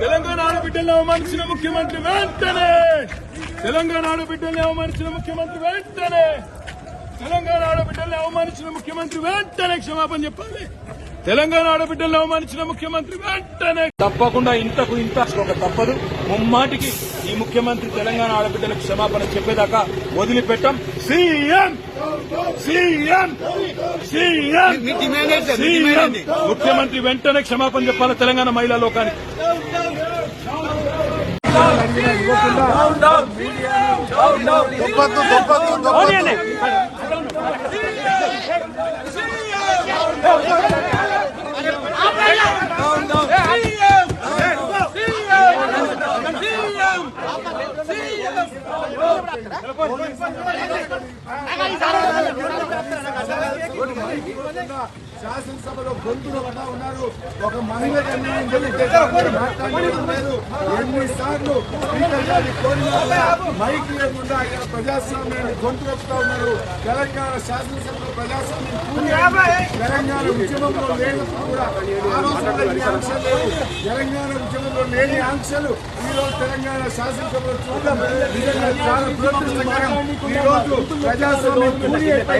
ఆడబిడ్డల్ని అవమానించిన ముఖ్యమంత్రి వెంటనే! తెలంగాణ ఆడబిడ్డల్ని అవమానించిన ముఖ్యమంత్రి వెంటనే! తెలంగాణ ఆడబిడ్డల్ని అవమానించిన ముఖ్యమంత్రి వెంటనే క్షమాపణ చెప్పాలి! తెలంగాణ ఆడబిడ్డల్ని అవమానించిన ముఖ్యమంత్రి వెంటనే తప్పకుండా ఇంతకు ఇంత ఒక తప్పదు. ముమ్మాటికి ఈ ముఖ్యమంత్రి తెలంగాణ ఆడబిడ్డలకు క్షమాపణ చెప్పేదాకా వదిలిపెట్టం. C M! C M! C M! C M? ముఖ్యమంత్రి వెంటనే క్షమాపణ చెప్పాలి తెలంగాణ మహిళా లోకానికి? దుప్పత్తు శాసనసభలో గొంతులు పడ్డా ఉన్నారు. ఒక మహిళకు అన్యాయం మాట్లాడలేదు. ఎన్నిసార్లు మైక్ లేకుండా ప్రజాస్వామ్యాన్ని గొంతు వస్తా ఉన్నారు. తెలంగాణ శాసనసభలో ప్రజాస్వామ్యం తెలంగాణ ఉద్యమంలో లేనప్పుడు కూడా తెలంగాణ ఉద్యమం లేని ఆంక్షలు ఈరోజు తెలంగాణ శాసనసభలో చూడడం నిజంగా చాలా దురదృష్టకరం ప్రజాస్వామ్యం